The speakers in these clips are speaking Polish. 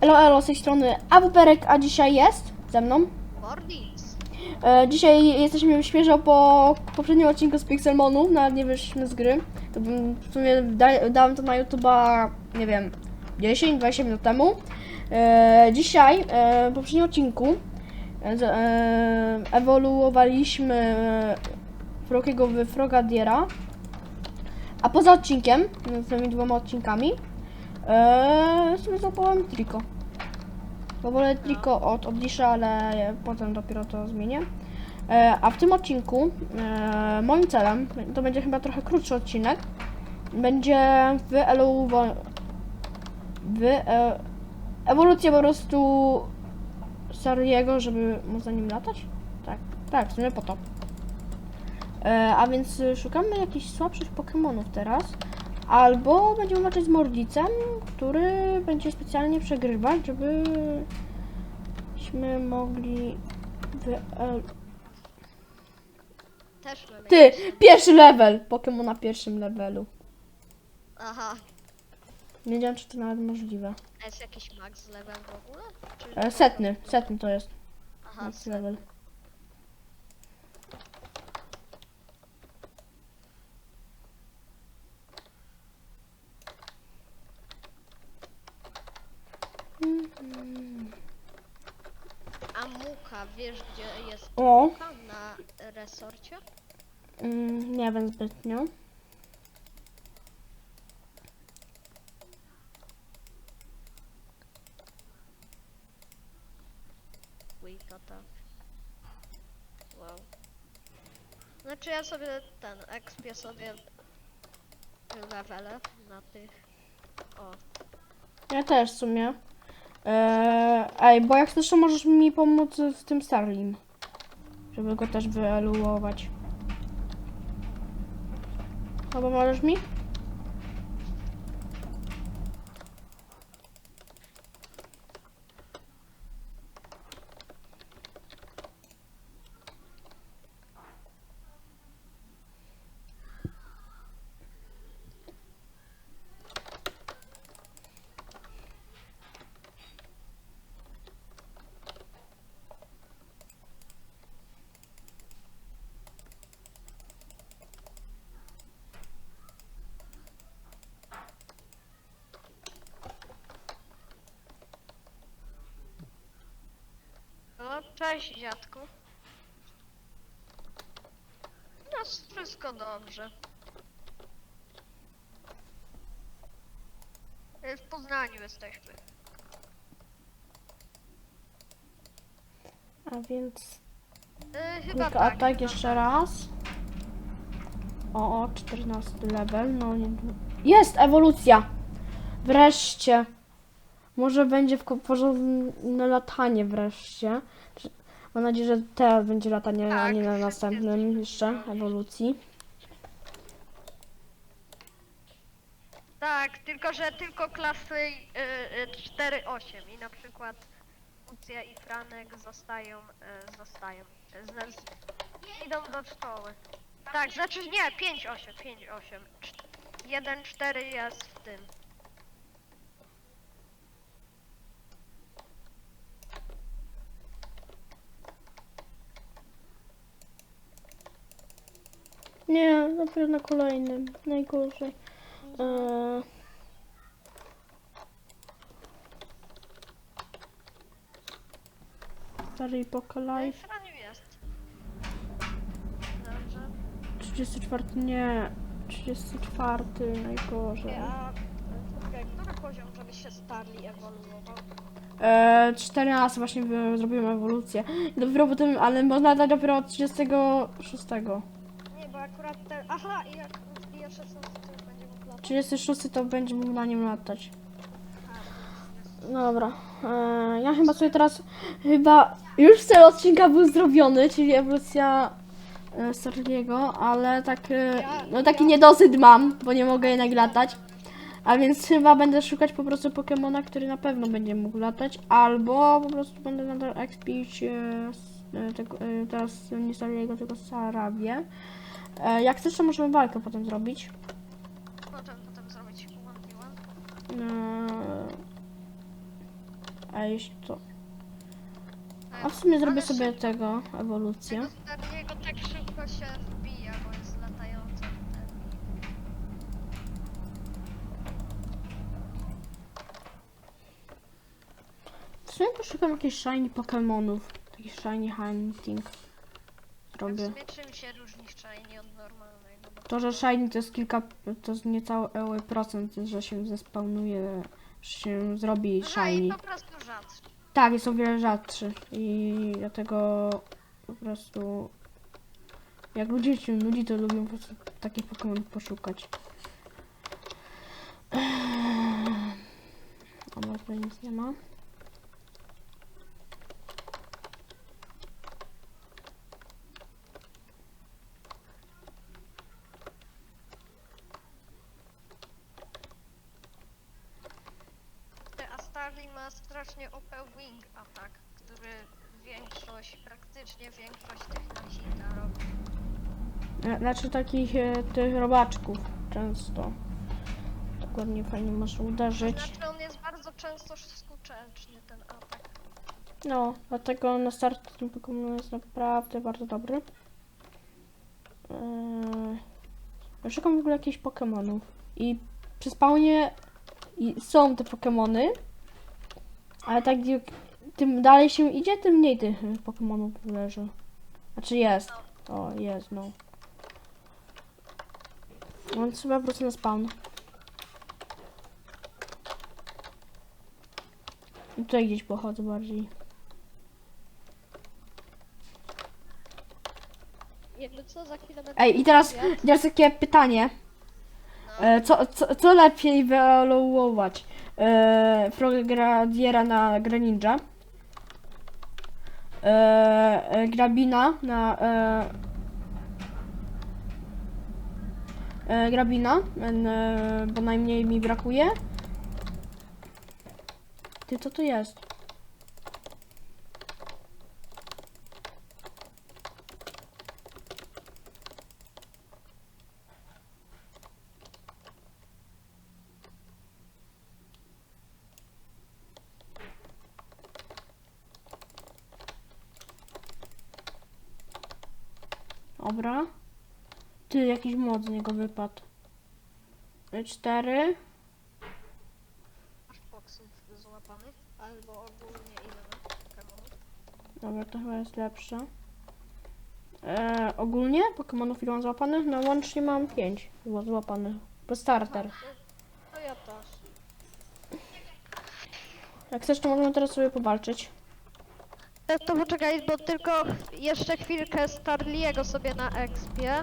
Elo, elo, z tej strony Abuperek, a dzisiaj jest ze mną. E, dzisiaj jesteśmy świeżo po poprzednim odcinku z Pixelmonu, nawet nie wyszliśmy z gry. To bym, w sumie da, dałem to na YouTube'a, nie wiem, 10-20 minut temu. E, dzisiaj, e, w poprzednim odcinku, e, z- e, ewoluowaliśmy Frokiego w Frogadiera. A poza odcinkiem, między tymi dwoma odcinkami, e, sobie złapałem triko. Bo wolę triko od Oblisza, ale potem dopiero to zmienię. E, a w tym odcinku e, moim celem, to będzie chyba trochę krótszy odcinek, będzie wyewoluowa- wy, ewolucja po prostu Sariego, żeby móc za nim latać? Tak, tak, w sumie po to. E, a więc szukamy jakichś słabszych Pokémonów teraz. Albo będziemy walczyć z Mordicem, który będzie specjalnie przegrywać, żebyśmy mogli wy... e, Też mamy. Ty! Pierwszy level! Pokémon na pierwszym levelu. Aha. Nie wiedziałem, czy to nawet możliwe. A jest jakiś max level w ogóle? Czy... E, setny, setny to jest. Aha, Max level. a Wiesz gdzie jest O! Muka na resorcie? Mm, nie wiem zbytnio. Wika, tak. Wow. Znaczy ja sobie ten, expię sobie levele na tych. O, Ja też w sumie. Eee, ej, bo jak chcesz, możesz mi pomóc z tym Starlim. Żeby go też wyeluować. No pomożesz mi? No cześć dziadku. No wszystko dobrze. Y, W Poznaniu jesteśmy. A więc... Y, chyba Quick tak. attack jeszcze raz. O, o, 14 level, no nie... Jest! Ewolucja! Wreszcie! Może będzie w porządne latanie wreszcie. Mam nadzieję, że teraz będzie latanie, a Tak, nie na następnym jeszcze ewolucji. Tak, tylko że tylko klasy y, y, 4-8 i na przykład Lucja i Franek zostają, y, zostają. Z, z, idą do szkoły. Tak, znaczy nie, 5-8, 5-8. 1-4 jest w tym. Nie, dopiero na kolejnym. Najgorzej. Eee... Stary Life. Franiu jest. Dobrze. 34 nie. 34 najgorzej. A okay, który poziom, żeby się Starly ewoluował? Eee, 14 właśnie wy- zrobiłem ewolucję. Dopiero potem, ale można dać dopiero od 36. Nie, bo akurat te... Aha, i jak i jeszcze są, to już będzie mógł latać. 36 to będzie mógł na nim latać. Dobra. Eee, ja chyba sobie teraz. Chyba. Już cel odcinka był zrobiony, czyli ewolucja e, ale tak. E, no taki niedosyt mam, bo nie mogę jednak latać. A więc chyba będę szukać po prostu Pokemona, który na pewno będzie mógł latać, albo po prostu będę nadal expić e, e, e, teraz nie Starliego, tylko Sarabię. E, jak chcesz, to możemy walkę potem zrobić. Potem, potem zrobić one v one. Eee, A jeśli to... A w sumie zrobię sobie tego, ewolucję. Tego tak szybko się wbija, bo jest latający. W sumie poszukam jakichś shiny Pokemonów. Taki shiny hunting. W Zrobię. sumie czym się różni shiny od normalnego? To, że shiny to jest kilka, to jest niecały procent, że się zespawnuje, że się zrobi Aha, i shiny. po prostu rzadszy. Tak, jest o wiele rzadszy i dlatego po prostu jak ludzie się nudzi, to lubią po prostu takich Pokémon poszukać. Dobra, tutaj nic nie ma. Ty, A Starly ma strasznie OP Wing Attack, który większość, praktycznie większość tych na hita robi. E, Znaczy takich e, tych robaczków często. Dokładnie fajnie można uderzyć. Znaczy on jest bardzo często skuteczny ten atak. No, dlatego na start ten Pokémon jest naprawdę bardzo dobry. Eee, ja szukam w ogóle jakichś Pokémonów. I przy spawnie i są te Pokémony, ale tak jak tym dalej się idzie, tym mniej tych e, Pokémonów leży. Znaczy jest. O, jest, no. No, trzeba po prostu na spawn. I tutaj gdzieś pochodzę bardziej. Jakby co za. Ej, i teraz, teraz takie pytanie. E, co, co, co lepiej wyewoluować? E, Frogradiera na Greninja? E, e, Grabina na... E, grabina, bo najmniej mi brakuje. Ty, co to jest? Dobra. Ty, jakiś mod z niego wypadł. Cztery. Masz złapanych, albo ogólnie ile masz Pokemonów. Dobra, to chyba jest lepsze. E, ogólnie Pokemonów ile mam złapanych? No łącznie mam pięć chyba złapanych. Po starter. No ja też. Jak chcesz, to możemy teraz sobie powalczyć. Tak, to poczekaj, bo tylko jeszcze chwilkę Starliego sobie na expie.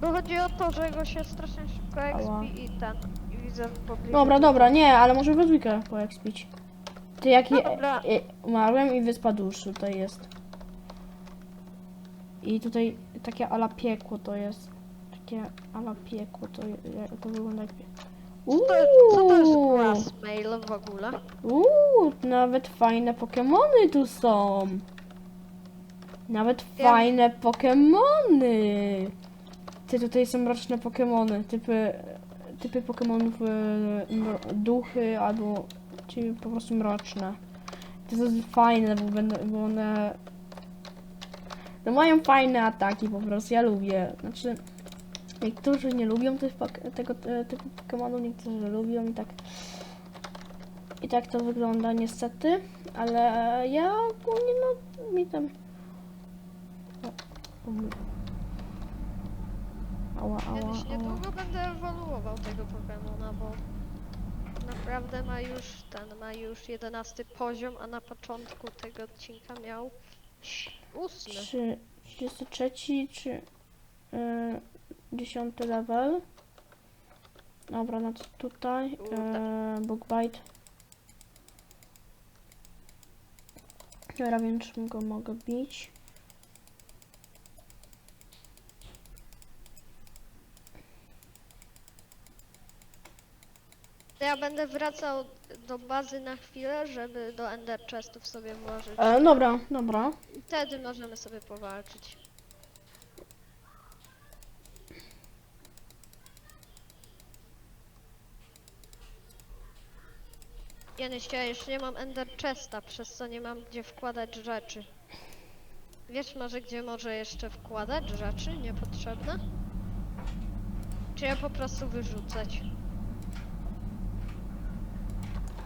Bo chodzi o to, że go się strasznie szybko Ała. expi i ten. I widzę. Dobra, dobra, nie, ale może we dwójkę poekspić. Ty jaki... No dobra. E, umarłem i wyspa dusz tutaj jest. I tutaj takie ala piekło to jest. Takie ala piekło to, je- to wygląda jak... pie- Co to, co to jest Uuu. Grassmail w ogóle? Uuu, nawet fajne Pokemony tu są. Nawet Wiem. fajne Pokemony. Ty, tutaj są mroczne Pokemony, typy, typy Pokemonów e, mro- duchy albo czy po prostu mroczne. To jest fajne, bo, będą, bo one no mają fajne ataki po prostu, ja lubię. Znaczy, niektórzy nie lubią tych, tego e, typu Pokemonów, niektórzy lubią i tak i tak to wygląda niestety, ale ja ogólnie no mi tam... Ała, ała, Kiedyś ała. niedługo będę ewoluował tego Pokemona, bo naprawdę ma już ten, ma już 11 poziom, a na początku tego odcinka miał 8. Czy 33 czy 10 level? Dobra, no to tutaj y, Bookbite. Dobra, wiem czym go mogę bić. Ja będę wracał do bazy na chwilę, żeby do Ender Chestów sobie włożyć. E, dobra, dobra. Wtedy możemy sobie powalczyć. Kiedyś ja już nie mam Ender Chesta, przez co nie mam gdzie wkładać rzeczy. Wiesz może gdzie może jeszcze wkładać rzeczy niepotrzebne? Czy ja po prostu wyrzucać?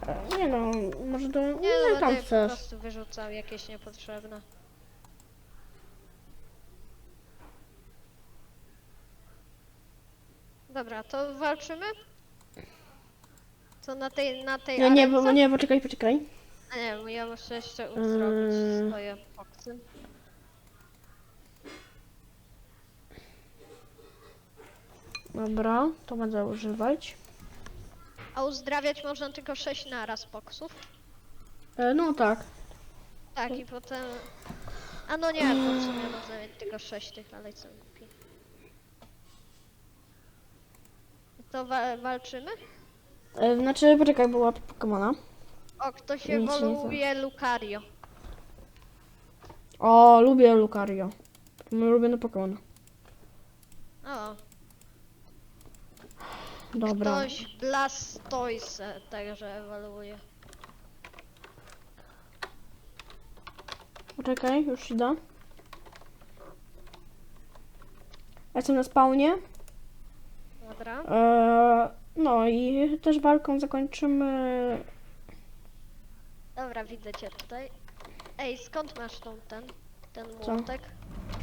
E, Nie no, może to... Nie, Nie, no tam będę po chcesz. prostu wyrzucał jakieś niepotrzebne. Dobra, to walczymy? To na tej, na tej Nie, nie, bo, nie, poczekaj, poczekaj. A nie, bo ja muszę jeszcze uzdrowić Yy. swoje foksy. Dobra, to będę używać. A uzdrawiać można tylko 6 naraz poksów. E, no tak. Tak, i potem... A no nie, bo w sumie można mieć tylko 6 tych, ale co głupi. To wa walczymy? E, znaczy, poczekaj, bo łapię Pokemona. O, ktoś Nic nie ewoluuje Lucario. O, lubię Lucario. Mój ulubiony Pokemon. O, Dobra. ktoś Blastoise także ewoluuje. Poczekaj, już idę. Jestem na spawnie. Dobra. E, no i też walką zakończymy. Dobra, widzę cię tutaj. Ej, skąd masz tą ten, ten Co? młotek?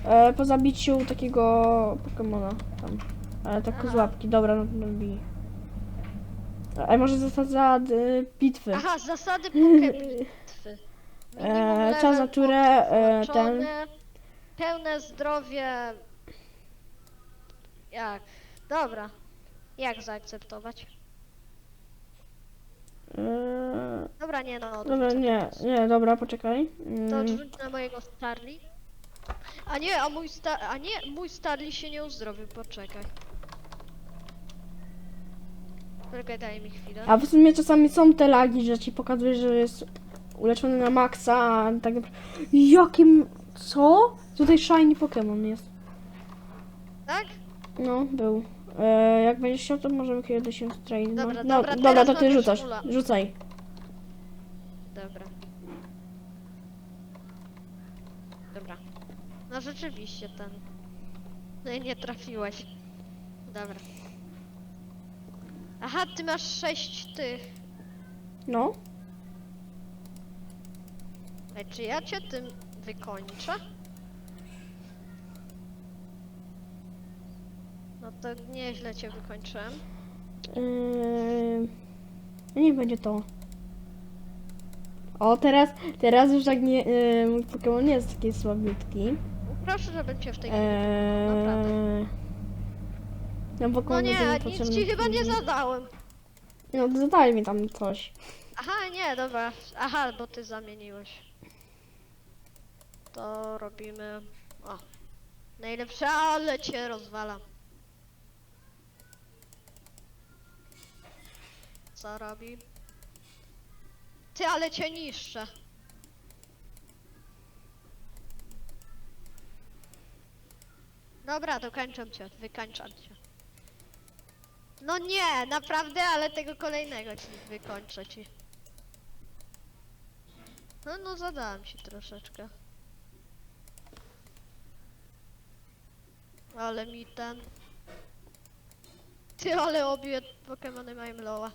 E, po zabiciu takiego Pokemona tam. Ale tak Aha. z łapki. Dobra, no to bij. E, może zasady bitwy. Aha, zasady pokebitwy. E, czas na turę, e, ten. Pełne zdrowie. Jak? Dobra. Jak zaakceptować? E, Dobra, nie no. dobra, nie, teraz. nie, dobra, poczekaj. To Mm, odrzuć na mojego Starly. A nie, a mój sta a nie, mój Starly się nie uzdrowił, poczekaj. Poczekaj, daj mi chwilę. a w sumie czasami są te lagi, że ci pokazuje, że jest uleczony na maksa, a tak naprawdę... Jakim... Co? Tutaj shiny Pokémon jest. Tak? No, był. E, jak będziesz chciał, to możemy kiedyś się train. No, Dobra, no, dobra, dobra, teraz to ty rzucasz. Rzucaj. Dobra. Dobra. No rzeczywiście ten. No i nie trafiłeś. Dobra. Aha, ty masz sześć tych. No. Ej, czy ja cię tym wykończę? To nieźle cię wykończyłem. Yy... No niech będzie to. O, teraz, teraz już tak nie... Yy, mój Pokémon nie jest taki słabiutki. Proszę, żebym cię w tej chwili... Eee... Naprawdę. No, No Pokémon nie, będzie mi nic potrzebny ci chyba nie zadałem. No, to zadaj mi tam coś. Aha, nie, dobra. Aha, bo ty zamieniłeś. To robimy. O. Najlepsze, ale cię rozwalam. Co robi? Ty, ale cię niszczę. Dobra, dokończam cię, wykańczam cię. No nie, naprawdę, ale tego kolejnego ci wykończę ci. No, no zadałem ci troszeczkę. Ale mi ten... Ty, ale obie Pokemony mają loa.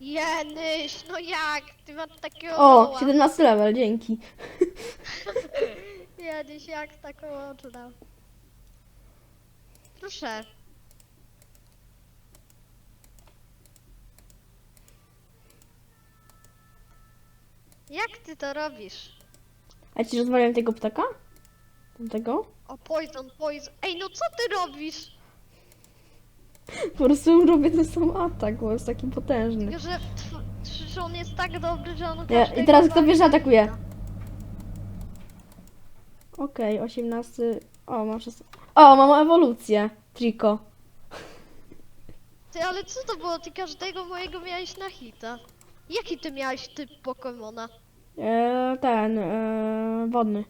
Jenyś, no jak? Ty masz takiego O, loa. 17 level, dzięki. Jedyś jak taką oddał. Proszę. Jak ty to robisz? A ci rozwaliłem tego ptaka? Tego? O, poison, poison. Ej, no co ty robisz? Po prostu robię ten sam atak, bo jest taki potężny. Tylko, że, tw- że on jest tak dobry, że on Nie, każdego i teraz kto pierwszy atakuje? Okej, 18. O, mam 16. O, mam ewolucję. Trico. Ty, ale co to było? Ty każdego mojego miałeś na hita. Jaki ty miałeś typ Pokemona? E, ten, e, wodny.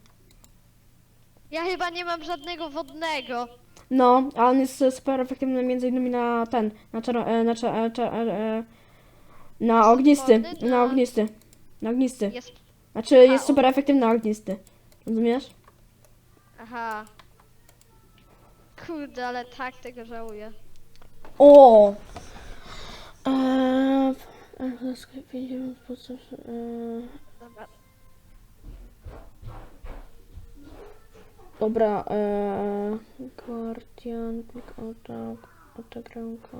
Ja chyba nie mam żadnego wodnego. No, a on jest e, super efektywny między innymi na ten, na czero, e, na, e, e, e, na ognisty, na ognisty, na ognisty. Jest... Znaczy jest super efektywny na ognisty. Rozumiesz? Aha. Kurde, ale tak tego żałuję. O! Eee, eee, Dobra. Dobra, eee, Guardian, klik oczek, oczek ręka,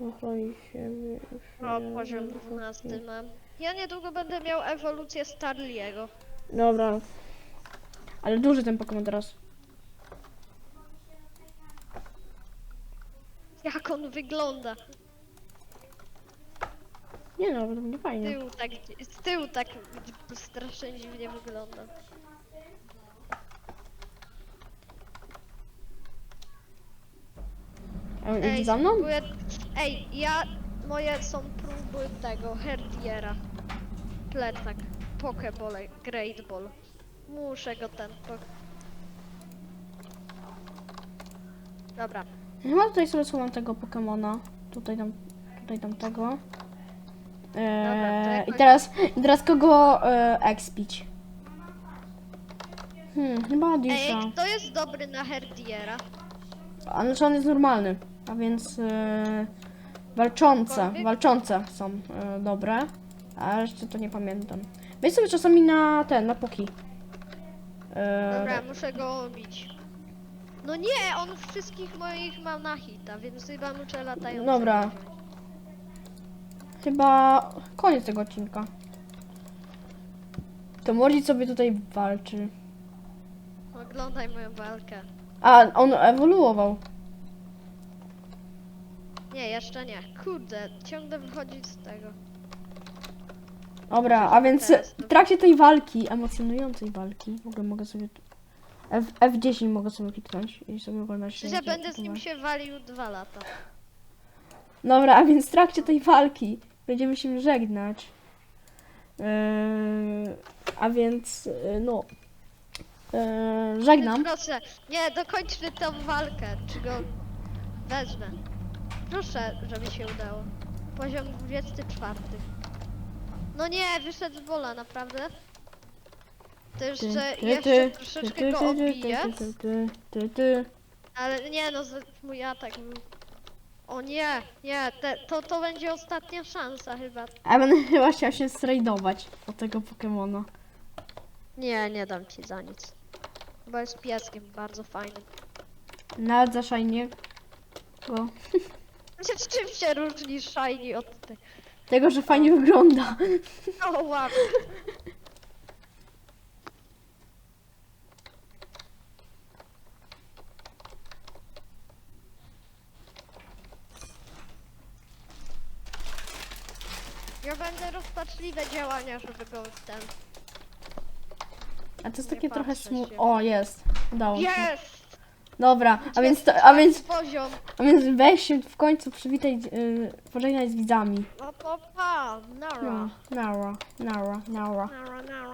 ochroni siebie. O, poziom 12 mam. Ja niedługo będę miał ewolucję Starliego. Dobra. Ale duży ten Pokémon teraz. Jak on wygląda. Nie no, to będzie Z fajnie. tyłu tak, z tyłu tak strasznie dziwnie wygląda. On idzie za mną? spróbuję... Ej, ja... Moje są próby tego, Herdiera. Plecak. Pokeball, Great Ball. Muszę go ten... Po... Dobra. Chyba tutaj sobie schowam tego Pokemona. Tutaj tam, tutaj tam tego. Eee, to I teraz, i teraz kogo e, expić? Hmm, chyba Disha. Ej, kto jest dobry na Herdiera? A znaczy on jest normalny, a więc e, walczące, walczące są e, dobre, a jeszcze to nie pamiętam. Weź sobie czasami na ten, na puki. E, Dobra, muszę go bić. No nie, on wszystkich moich ma na hita, więc chyba muszę latającego Dobra. wziąć. Chyba koniec tego odcinka. To Mordzi sobie tutaj walczy. Oglądaj moją walkę. A, on ewoluował. Nie, jeszcze nie. Kurde, ciągle wychodzić z tego. Dobra, a więc Teraz w trakcie tej walki, emocjonującej walki, w ogóle mogę sobie... F, F10 mogę sobie kliknąć i sobie oglądać... Przecież ja jak będę z nim się walił dwa lata. Dobra, a więc w trakcie tej walki będziemy się żegnać. Eee, a więc, e, no. Eee, żegnam. Proszę, nie, dokończmy tą walkę. Czy go wezmę? Proszę, żeby się udało. Poziom 24. No nie, wyszedł z bola, naprawdę? To jeszcze, jeszcze troszeczkę go obiję. Ale nie no, mój atak był... O nie, nie, te, to, to będzie ostatnia szansa chyba. A ja będę chyba chciał się strajdować do tego Pokemona. Nie, nie dam ci za nic. Bo jest pieskiem bardzo fajnym. Nawet za szajnie go. Z czym się różni Shiny od tej... Tego, że fajnie wygląda. O wow. Ja będę rozpaczliwe działania, żeby go ten... A to jest Nie takie trochę patrzę się. O, jest. Udało się. Jest! Dobra, a więc, to, a więc, Poziom. a więc weź się w końcu przywitaj, yy, pożegnaj z widzami. No to pa, nara. No, nara, nara, nara. Nara, nara,